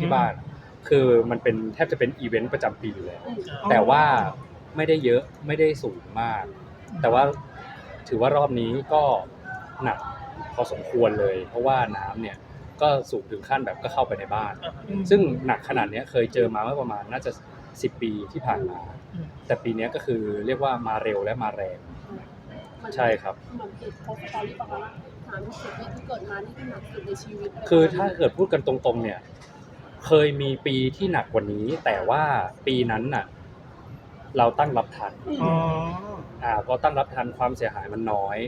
ที่บ้าน คือมันเป็นแทบจะเป็นอีเวนต์ประจำปีอยู่แล้วอืมแต่ว่าไม่ได้เยอะไม่ได้สูงมาก แต่ว่าถือว่ารอบนี้ก็หนักพอสมควรเลย เพราะว่าน้ำเนี่ยก็สูงถึงขั้นแบบก็เข้าไปในบ้าน ซึ่งหนักขนาดเนี้ยเคยเจอมาเมื่อประมาณน่าจะ 10 ปีที่ผ่านมาแต่ปีเนี้ยก็คือเรียกว่ามาเร็วและมาแรง ใช่ครับ เหมือนคือโพสต์สตอรี่ประมาณว่าสามสิบปีที่เกิดมานี่คือหนักสุดในชีวิตเลยคือถ้าเกิดพูดกันตรงๆเนี่ย เคยมีปีที่หนักกว่านี้ แต่ว่าปีนั้นน่ะ เราตั้งรับทันอืมอ๋ออ่าพอตั้งรับทันความเสียหายมันน้อย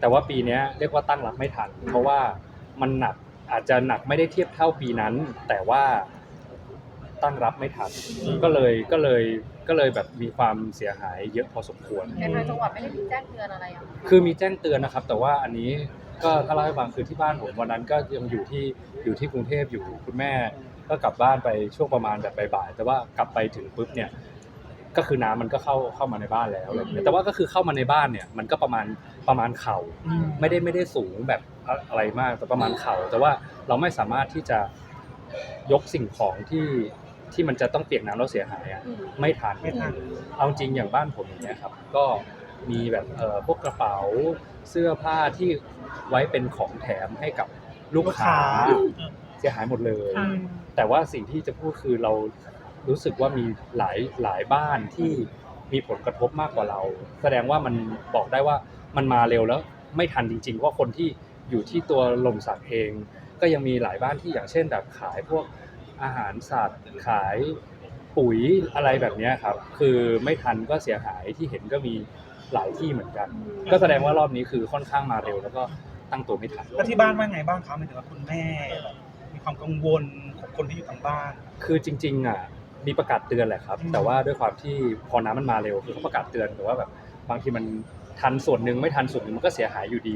แต่ว่าปีเนี้ยเรียกว่าตั้งรับไม่ทัน เพราะว่ามันหนักอาจจะหนักไม่ได้เทียบเท่าปีนั้น แต่ว่าตั้งรับไม่ทันก็เลยก็เลยก็เลยแบบมีความเสียหายเยอะพอสมควร แต่ทางจังหวัดไม่ได้มีแจ้งเตือนอะไรอะคือมีแจ้งเตือนนะครับ แต่ว่าอันนี้ ก็ถ้าเล่าให้ฟังคือที่บ้านผมวันนั้นก็ยังอยู่ที่อยู่ที่กรุงเทพอยู่คุณแม่ ก็กลับบ้านไปช่วงประมาณแบบบ่ายๆแต่ว่ากลับไปถึงปุ๊บเนี่ย ก็คือน้ำมันก็เข้าเข้ามาในบ้านแล้วอะไรอย่างเงี้ยแต่ว่าก็คือเข้ามาในบ้านเนี่ย มันก็ประมาณประมาณเข่าอืมไม่ได้ไม่ได้สูงแบบอะไรมากแต่ประมาณเข่า แต่ว่าเราไม่สามารถที่จะยกสิ่งของที่ที่มันจะต้องเปียกน้ำแล้วเสียหายอะอืมไม่ทันไม่ทัน เอาจริงอย่างบ้านผมอย่างเงี้ยครับ ก็มีแบบเอ่อพวกกระเป๋า เสื้อผ้าที่ไว้เป็นของแถมให้กับลูกค้าลูกค้าเสียหายหมดเลยอืมแต่ว่าสิ่งที่จะพูดคือเรารู้สึกว่ามีหลายหลายบ้านที่มีผลกระทบมากกว่าเรา แสดงว่ามันบอกได้ว่ามันมาเร็วแล้ว ไม่ทันจริงๆเพราะคนที่อยู่ที่ตัวลมสักเอง ก็ยังมีหลายบ้านที่อย่างเช่นแบบขายพวกอาหารสัตว์ขายปุ๋ยอะไรแบบเนี้ยครับ คือไม่ทันก็เสียหายที่เห็นก็มี หลายที่เหมือนกัน ก็แสดงว่ารอบนี้คือค่อนข้างมาเร็ว แล้วก็ตั้งตัวไม่ทัน แล้วที่บ้านว่าไงบ้างครับหมายถึงว่าคุณแม่แบบมีความกังวลของคนที่อยู่ทางบ้าน คือจริงๆอะมีประกาศเตือนแหละครับ อืม แต่ว่าด้วยความที่พอน้ำมันมาเร็วคือเขาประกาศเตือนแต่ว่าแบบบางทีมันทันส่วนหนึ่งไม่ทันส่วนหนึ่งมันก็เสียหายอยู่ดี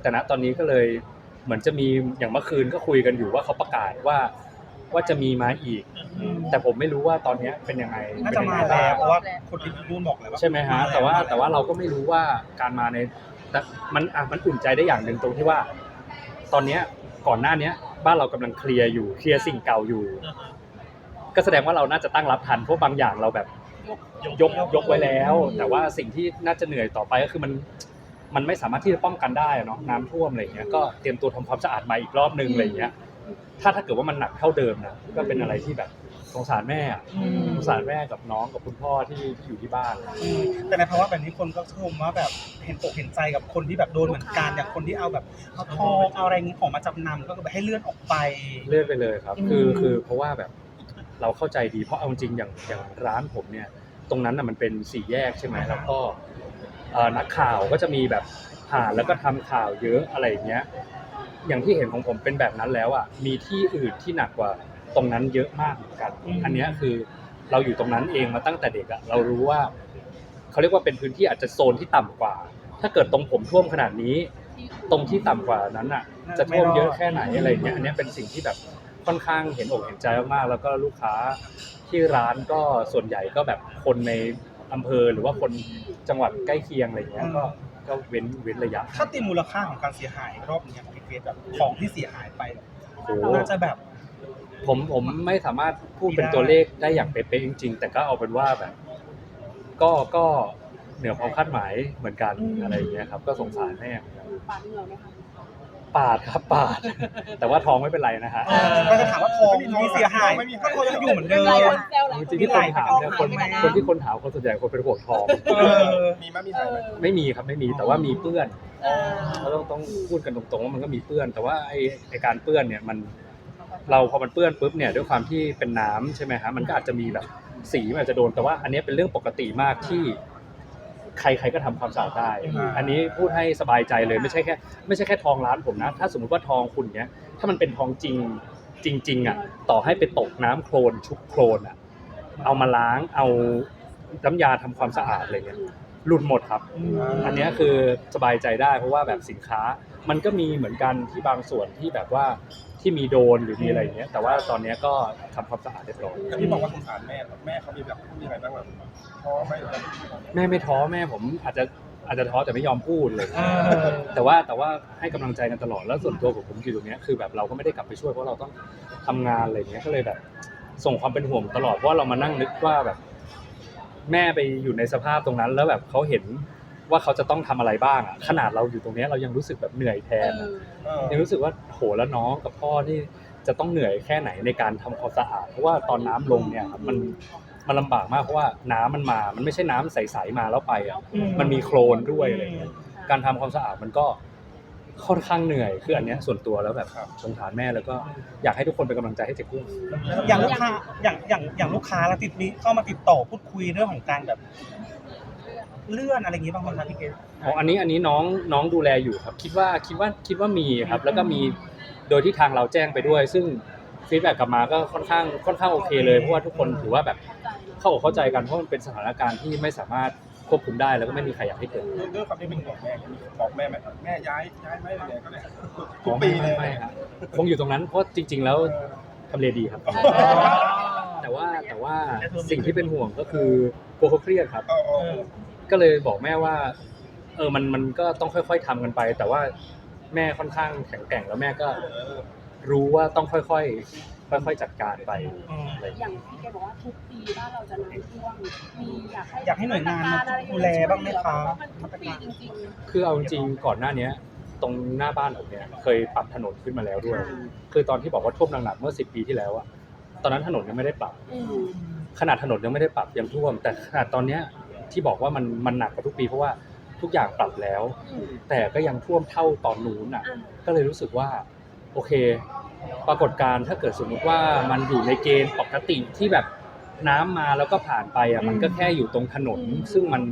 แต่ณตอนนี้ก็เลยเหมือนจะมีอย่างเมื่อคืนก็คุยกันอยู่ว่าเขาประกาศว่า ว่าจะมีมาอีก แต่ผมไม่รู้ว่าตอนเนี้ยเป็นยังไงน่าเป็จะนยังมาไงแล้บ้างวเพราะว่าคนที่รู้นบอกเลยว่าใช่ไหมฮะแต่ว่าแต่ว่าเราก็ไม่รู้ว่าการมาในแต่มันอะมันอุ่นใจได้อย่างหนึ่งตรงที่ว่า ตอนเนี้ยก่อนหน้าเนี้ยบ้านเรากำลังเคลียร์อยู่เคลียร์สิ่งเก่าอยู่ ก็แสดงว่าเราน่าจะตั้งรับทันเพราะบางอย่างเราแบบ ยกยกไว้แล้ว แต่ว่าสิ่งที่น่าจะเหนื่อยต่อไปก็คือมันมันไม่สามารถที่จะป้องกันได้อะเนาะน้ำท่วมอะไรอย่างเงี้ยก็เตรียมตัวทำความสะอาดใหม่อีกรอบนึงอะไรอย่างเงี้ย ถ้าถ้าเกิดว่ามันหนักเท่าเดิมนะก็เป็นอะไรที่แบบสงสารแม่อะอืมสงสารแม่กับน้องกับคุณพ่อที่ที่อยู่ที่บ้านอืมแต่ในภาวะแบบนี้คนก็ชมว่าแบบเห็นอกเห็นใจกับคนที่แบบโดนเหมือนกันอย่างคนที่เอาแบบเอาทองเอาอะไรงี้ของมาจำนำก็คือแบบให้เลื่อนออกไป เลื่อนไปเลยครับอืมคือคือเพราะว่าแบบเราเข้าใจดีเพราะเอาจริงอย่างอย่างร้านผมเนี่ย ตรงนั้นน่ะมันเป็นสี่แยกใช่ไหมแล้วก็เอ่อนักข่าวก็จะมีแบบผ่านแล้วก็ทำข่าวเยอะอะไรอย่างเงี้ย อย่างที่เห็นของผมเป็นแบบนั้นแล้วอะมีที่อื่นที่หนักกว่าตรงนั้นเยอะมากเหมือนกันอืมอันเนี้ยคือเราอยู่ตรงนั้นเองมาตั้งแต่เด็กอะเรารู้ว่าเขาเรียกว่าเป็นพื้นที่อาจจะโซนที่ต่ำกว่า ถ้าเกิดตรงผมท่วมขนาดนี้ ตรงที่ต่ำกว่านั้นอะ จะท่วมเยอะแค่ไหนอะไรอย่างเงี้ยอันเนี้ยเป็นสิ่งที่แบบค่อนข้างเห็นอกเห็นใจมากๆแล้วก็ลูกค้าที่ร้านก็ส่วนใหญ่ก็แบบคนในอำเภอหรือว่าคนจังหวัดใกล้เคียงอะไรเงี้ยก็ ก็เว้นเว้นระยะถ้าตีมูลค่าของการเสียหายรอบนี้ของพี่เกรซแบบของที่เสียหายไปโอ้โหน่าจะแบบผมผมไม่สามารถพูดเป็นตัวเลขได้อย่างเป๊ะๆจริง ๆ แต่ก็เอาเป็นว่าแบบ ก็ก็เหนือความคาดหมายเหมือนกันอืมอะไรอย่างเงี้ยครับ ก็สงสารแม่เหมือนกันปาดเหงื่อไหมคะ ปาดครับปาด แต่ว่าท้องไม่เป็นไรนะฮะเออ ก็จะถามว่าทองที่เสียหายก็ทองยังอยู่เหมือนเดิม หลายคนแซวหลายจริงๆที่คนถามเนี่ยคนหายไปคนที่คนถามคนส่วนใหญ่คนเป็นห่วงทอง เออ มีมั้ยมีถ่ายไหมไม่มีครับไม่มีแต่ว่ามีเปื้อนเออเราต้องต้องพูดกันตรงๆว่ามันก็มีเปื้อน แต่ว่าไอ้ไอ้การเปื้อนเนี่ยมันเราพอมันเปื้อนปุ๊บเนี่ยด้วยความที่เป็นน้ำใช่ไหมฮะมันก็อาจจะมีแบบสีมันอาจจะโดนแต่ว่าอันเนี้ยเป็นเรื่องปกติมากที่ ใครๆก็ทำความสะอาดได้อ่าอันนี้พูดให้สบายใจเลยไม่ใช่แค่ไม่ใช่แค่ทองร้านผมนะ ถ้าสมมติว่าทองคุณเนี้ยถ้ามันเป็นทองจริงจริงๆอะต่อให้ไปตกน้ำโคลนชุบโคลนอะเอามาล้างเอาน้ำยาทำความสะอาดอะไรเงี้ยหลุดหมดครับ อันเนี้ยคือสบายใจได้เพราะว่าแบบสินค้ามันก็มีเหมือนกันที่บางส่วนที่แบบว่า ที่มีโดนหรือมีอะไรอย่างเงี้ยแต่ว่าตอนเนี้ยก็ทำความสะอาดเรียบร้อยแต่พี่บอกว่าสงสารแม่แม่เขามีแบบมีอะไรบ้างแบบท้อไหมหรือแบบแม่ไม่ท้อแม่ผมอาจจะอาจจะท้อแต่ไม่ยอมพูดเลยเออแต่ว่าแต่ว่าให้กำลังใจกันตลอดแล้วส่วนตัวผมผมอยู่ตรงเนี้ยคือแบบเราก็ไม่ได้กลับไปช่วยเพราะเราต้องทำงานอะไรเงี้ยก็เลยแบบ ส่งความเป็นห่วงตลอดเพราะว่าเรามานั่งนึกว่าแบบ แม่ไปอยู่ในสภาพตรงนั้น แล้วแบบเขาเห็น ว่าเขาจะต้องทำอะไรบ้างอะขนาดเราอยู่ตรงเนี้ยเรายังรู้สึกแบบเหนื่อยแทเอนอะอเออยังรู้สึกว่าโหแล้วน้องกับพ่อนี่จะต้องเหนื่อยแค่ไหนในการทำความสะอาดเพราะว่าตอนน้ำลงเนี่ยครับมันมันลำบากมากเพราะว่าน้ำมันมา มันไม่ใช่น้ำใสๆมาแล้วไปอะอืมมันมีโคลนด้วยอะไรเงี้ยการทำความสะอาดมันก็ค่อนข้างเหนื่อยคืออันเนี้ยส่วนตัวแล้วแบบสงสารแม่แล้วก็อยากให้ทุกคนเป็นกำลังใจให้เจ๊กุ้งอย่างลูกค้าอย่างอย่างอย่างลูกค้าแล้วติดนี้เข้ามาติดต่อพูดคุยเรื่องของการแบบ เลื่อนอะไรอย่างงี้บ้างไหมครับพี่เกศอ๋ออันนี้อันนี้น้องน้องดูแลอยู่ครับ คิดว่าคิดว่าคิดว่ามีครับ แล้วก็มีโดยที่ทางเราแจ้งไปด้วย ซึ่งฟีดแบ็กกลับมาก็ค่อนข้างค่อนข้างโอเคเลยเพราะว่าทุกคนถือว่าแบบเข้าอกเข้าใจกันเพราะมันเป็นสถานการณ์ที่ไม่สามารถควบคุมได้แล้วก็ไม่มีใครอยากให้เกิดด้วยความที่เป็นห่วงแม่บอกแม่ไหมแม่ย้ายย้ายไหมอะไรก็เลยทุอ๋กอปีไม่เลยไม่ครับคงอยู่ตรงนั้นเพราะจริง ๆ แล้วทำเลดีครับ แต่ว่าแต่ว่าสิ่งที่เป็นห่วงก็คือกลัวเขาเครียดครับเออเออ ก็เลยบอกแม่ว่า เออมันมันก็ต้องค่อย ๆทำกันไป แต่ว่าแม่ค่อนข้างแข็งแกร่งแล้วแม่ก็รู้ว่าต้องค่อยๆ ค่อยๆจัดการไปอะไรอย่างเงี้ยอย่างที่แกบอกว่าทุกปีบ้านเราจะน้ำท่วมมีอยากให้อยากให้หน่วยงานมาดูแลบ้างไหมคะเพราะมันทุกปีจริงคือเอาจริงๆก่อนหน้าเนี้ย ตรงหน้าบ้านผมเนี่ยเคยปรับถนนขึ้นมาแล้วๆด้วยค่ะคือตอนที่บอกว่าท่วมหนักๆเมื่อสิปีที่แล้วอะตอนนั้นถนนยังไม่ได้ปรับอืมขนาดถนนยังไม่ได้ปรับยังท่วม แต่ขนาดตอนเนี้ย ที่บอกว่ามันมันหนักกว่าทุกปีเพราะว่าทุกอย่างปรับแล้วอืมแต่ก็ยังท่วมเท่าตอนนู้นอะอะ ก็เลยรู้สึกว่า โอเค ปรากฏการณ์ถ้าเกิดสมมุติว่ามันอยู่ในเกณฑ์ปกติที่แบบน้ำมาแล้วก็ผ่านไปอะมันก็แค่อยู่ตรงถนน ซึ่งมัน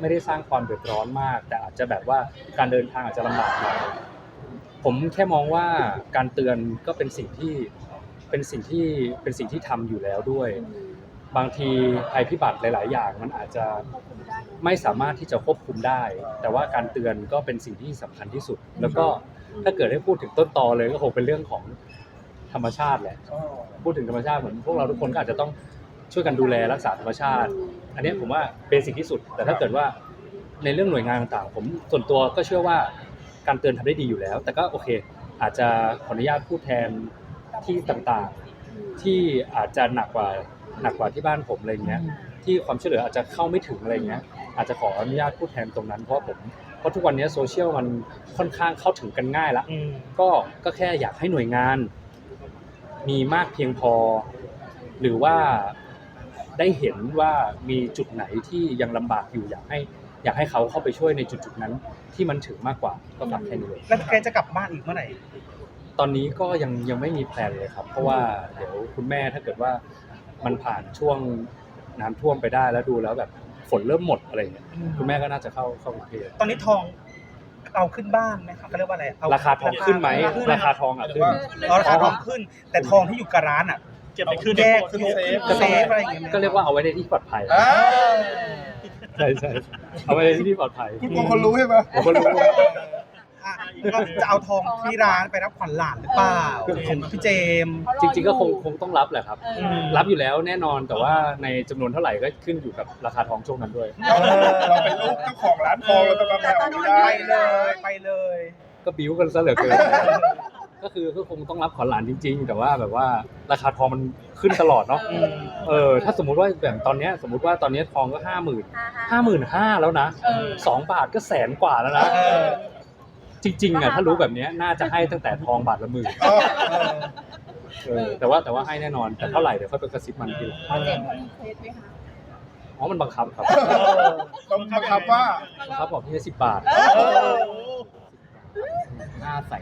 ไม่ได้สร้างความเดือดร้อนมาก แต่อาจจะแบบว่าการเดินทางอาจจะลำบากหน่อยผมแค่มองว่าการเตือนก็เป็นสิ่งที่เป็นสิ่งที่เป็นสิ่งที่ทำอยู่แล้วด้วยอืม บางทีภัยพิบัติหลาย ๆ อย่าง มันอาจจะไม่สามารถที่จะควบคุมได้ แต่ว่าการเตือนก็เป็นสิ่งที่สำคัญที่สุด แล้วก็ถ้าเกิดให้พูดถึงต้นตอเลยก็คงเป็นเรื่องของธรรมชาติแหละพูดถึงธรรมชาติเหมือนพวกเราทุกคนก็อาจจะต้องช่วยกันดูแลรักษาธรรมชาติ อันนี้ผมว่าเบสิกที่สุด แต่ถ้าเกิดว่าในเรื่องหน่วยงานต่าง ๆ ผมส่วนตัวก็เชื่อว่าการเตือนทำได้ดีอยู่แล้ว แต่ก็โอเค อาจจะขออนุญาตพูดแทนที่ต่าง ๆ ที่อาจจะหนักกว่า หนักกว่าที่บ้านผมอะไรเงี้ยที่ความช่วยเหลืออาจจะเข้าไม่ถึงอะไรเงี้ยอาจจะขออนุญาตพูดแทนตรงนั้นเพราะผมเพราะทุกวันนี้โซเชียลมันค่อนข้างเข้าถึงกันง่ายละอืมก็ก็แค่อยากให้หน่วยงาน มีมากเพียงพอ หรือว่าได้เห็นว่ามีจุดไหนที่ยังลำบากอยู่อยากให้อยากให้เขาเข้าไปช่วยในจุดจุดๆนั้น ที่มันถึงมากกว่าก็ฝากแค่นี้เลยแล้วแกจะกลับบ้านอีกเมื่อไหร่ตอนนี้ก็ยังยังไม่มีแพลนเลยครับ เพราะว่าเดี๋ยวคุณแม่ถ้าเกิดว่า มันผ่านช่วงน้ำท่วมไปได้แล้วดูแล้วแบบฝนเริ่มหมดอะไรเงี้ยคุณแม่ก็น่าจะเข้าเข้ากรุงเทพตอนนี้ทองเอาขึ้นบ้านไหมครับเขาเรียกว่าอะไรเราคาทองขึ้นไหมขึ้นราคาทองอะขึ้นอ๋อราคาทองขึ้น แต่ทองที่อยู่กับร้านอะเก็บไปขึ้นแยกขึ้นยกเซฟขึ้นเซฟอะไรอย่างเงี้ยก็เรียกว่าเอาไว้ในที่ปลอดภัยอ่าใช่ใช่เอาไว้ในที่ปลอดภัยคุณกลัวคนรู้ใช่ไหมผมก็รู้อะ ก็จะเอาทองที่ร้านไปรับขวัญหลานหรือเปล่าของพี่เจมส์เขาอจริง ๆ ก็คงอยู่คงต้องรับแหละครับ เออมรับอยู่แล้วแน่นอนแต่ว่าในจำนวนเท่าไหร่ก็ขึ้นอยู่กับราคาทองช่วงนั้นด้วยเราเราเป็นลูกเจ้าของร้านทองเราต้องมาแผ่วไม่ได้ไปเลยไปเลย ก็บิ้วกันซะเหลือเกิน ก็คือก็คงต้องรับขวัญหลานจริง ๆ แต่ว่าแบบว่าราคาทองมันขึ้นตลอดเนาะเออเออถ้าสมมุติว่าแบบตอนเนี้ยสมมติว่าตอนเนี้ยทองก็ห้าหมื่นห้าห้าหมื่นห้าแล้วนะเออ สองบาทก็แสนกว่าแล้วนะเออ จริงๆอะถ้ารู้แบบเนี้ยน่าจะให้ตั้งแต่ทองบาทละหมื่นเออเออเออแต่ว่าแต่ว่าให้แน่นอนแต่เท่าไหร่เดี๋ยวค่อยไปกระซิบมันทีหลังเขาเจ็บเขารีเควสไหมคะอ๋อมันบังคับครับต้องบังคับว่า บังคับบอกที่สิบบาทเออ หน้าใส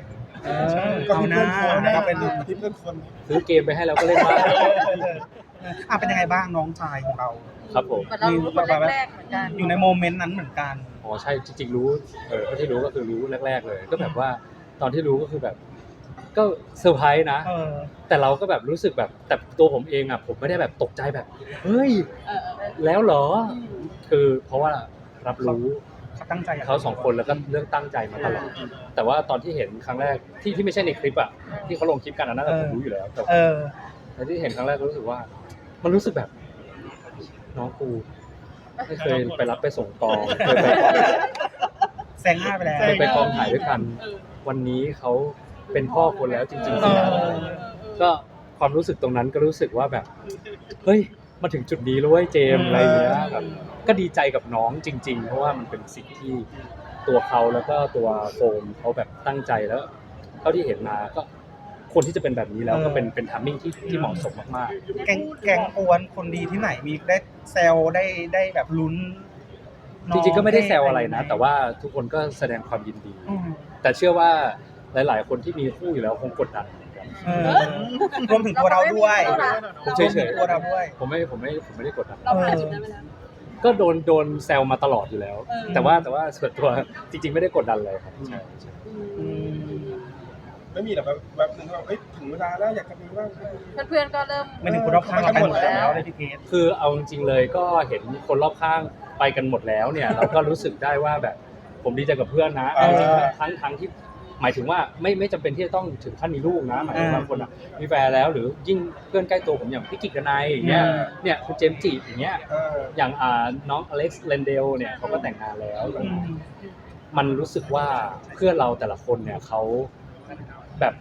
เออก็เอาที่หน้าเพื่อนคนนะนะเป็เป็นนที่เพื่อนคน ซื้อเกมไปให้แล้วก็เล่นบ้าง อะเป็นยังไงบ้างน้องชายของเรา ครับผมเหมือนเรารู้คนแรกๆเหมือนกันอยู่ในโมเมนต์นั้นเหมือนกัน อ๋อใช่จริง ๆ รู้เออเท่าที่รู้ก็คือรู้แรก ๆ เลย ก็แบบว่าตอนที่รู้ก็คือแบบ ก็เซอร์ไพรส์นะ เออ แต่เราก็แบบรู้สึกแบบแต่ตัวผมเองอะผมไม่ได้แบบตกใจแบบ เฮ้ย เออเออเออแล้วเหรออืมคือเพราะว่ารับรู้เขาตั้งใจะเขาสองคนแล้วก็เรื่องตั้งใจมาตลอดแต่ว่าตอนที่เห็นครั้งแรกที่ที่ไม่ใช่ในคลิปอะที่เขาลงคลิปกันอันนั้นอะผมรู้อยู่แล้วแต่เออ แต่ที่เห็นครั้งแรกก็รู้สึกว่า มันรู้สึกแบบ น้องกูไม่เคยไปรับไปส่งกองเคยไปแซงหน้าไปแล้ว เคยไปกองถ่ายด้วยกัน เออวันนี้เขาเป็นพ่อคนแล้วจริงๆเออก็ความรู้สึกตรงนั้นก็รู้สึกว่าแบบ เฮ้ย มาถึงจุดนี้แล้วเว้ยเจมส์อะไรอย่างเงี้ยแบบก็ดีใจกับน้องจริง ๆ เพราะว่ามันเป็นสิ่งที่ตัวเขาแล้วก็ตัวโฟมเขาแบบตั้งใจแล้วเท่าที่เห็นมาก็คนที่จะเป็นแบบนี้แล้วก็เป็นเป็นทัมมิ่งที่ที่เหมาะสมมากแกงแกงปวนคนดีที่ไหนมีได้ แซวได้ได้แบบลุ้นๆน้จอริงๆก็ไม่ได้แซวอะไรนะหแต่ว่าทุกคนก็แสดงความยินดี อืมแต่เชื่อว่าหลาย ๆ คนที่มีคู่อยู่แล้วคงกดดันเหมือนกันเออรวมถึงตัวเราด้วยผมเฉยๆตัวเราด้วยผมไม่ผมไม่ผมไม่ได้กดดันเราผ่านจุดนั้นไปแล้ว ก็โดนโดนแซวมาตลอดอยู่แล้ว เออ แต่ว่าแต่ว่าส่วนตัวจริง ๆ ไม่ได้กดดันเลยครับใช่ใช่ อืม ไม่มีหรอกแบบแบบหนึ่งว่าเอ้ยถึงเวลาแล้วอยากจะมีบ้าง เพื่อนๆก็เริ่ม ไม่ถึงคนรอบข้างเราไปหมดแล้วเลยพี่เกดคือเอาจริงๆเลยก็เห็นคนรอบข้างไปกันหมดแล้วเนี่ย เราก็รู้สึกได้ว่าแบบ ผมดีใจกับเพื่อนนะเอาจริงๆทั้งทั้งที่หมายถึงว่าไม่ไม่จำเป็นที่จะต้องถึงขั้นมีลูกนะหมายถึงบางคนอะมีแฟนแล้วหรือยิ่งเพื่อนใกล้ตัวผมอย่างพี่กิกกบนายอย่างเงี้ยเนี่ยคุณเจมส์จีอย่างเงี้ย เออ อย่างอ่าน้องอเล็กซ์เลนเดลเนี่ยเขาก็แต่งงานแล้วอืมมันรู้สึกว่าเพื่อนเราแต่ละคนเนี่ยเขา แบบ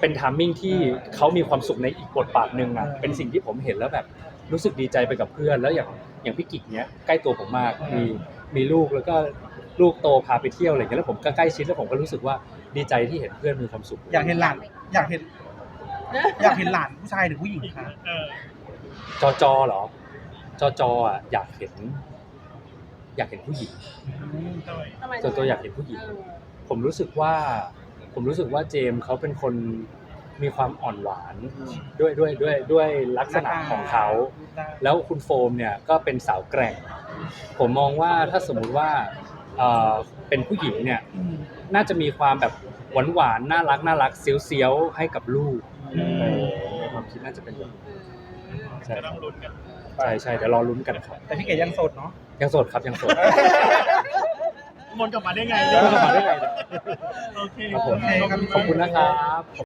เป็นทามมิ่งที่เขามีความสุขในอีกบทบาทหนึ่งอะเออเป็นสิ่งที่ผมเห็นแล้วแบบรู้สึกดีใจไปกับเพื่อน แล้วอย่างอย่างพี่กิกเนี้ยใกล้ตัวผมมากมีมีลูกแล้วก็ลูกโตพาไปเที่ยวอะไรอย่างเงี้ยแล้วผมก็ใกล้ชิดแล้วผมก็รู้สึกว่าดีใจที่เห็นเพื่อนมีความสุขอยากเห็นหลานอยากเห็น อยากเห็นหลานผู้ชายหรือผู้หญิงคะจอจอเหรอ จอจออะอยากเห็น อยากเห็นผู้หญิงทำไมส่วนตัวอยากเห็นผู้หญิงเออผมรู้สึกว่า ผมรู้สึกว่าเจมส์เขาเป็นคนมีความอ่อนหวานด้วยด้วยด้วยด้วยลักษณะของเขา แล้วคุณโฟมเนี่ยก็เป็นสาวแกร่ง ผมมองว่าถ้าสมมุติว่าเอ่อเป็นผู้หญิงเนี่ยอืมน่าจะมีความแบบหวานหวานๆน่ารักน่ารักเซียวเซียวๆให้กับลูกอืมเออในความคิดน่าจะเป็นแบบนี้อืมใช่ครับใช่ใช่เดี๋ยวรอลุ้นกันครับแต่พี่เกดยังโสดเนาะยังโสดครับยังโสด วนกลับมาได้ไงแล้วก็มาได้ไงเนี่ยโอเคครับผมโอเคครับขอบคุณนะครับ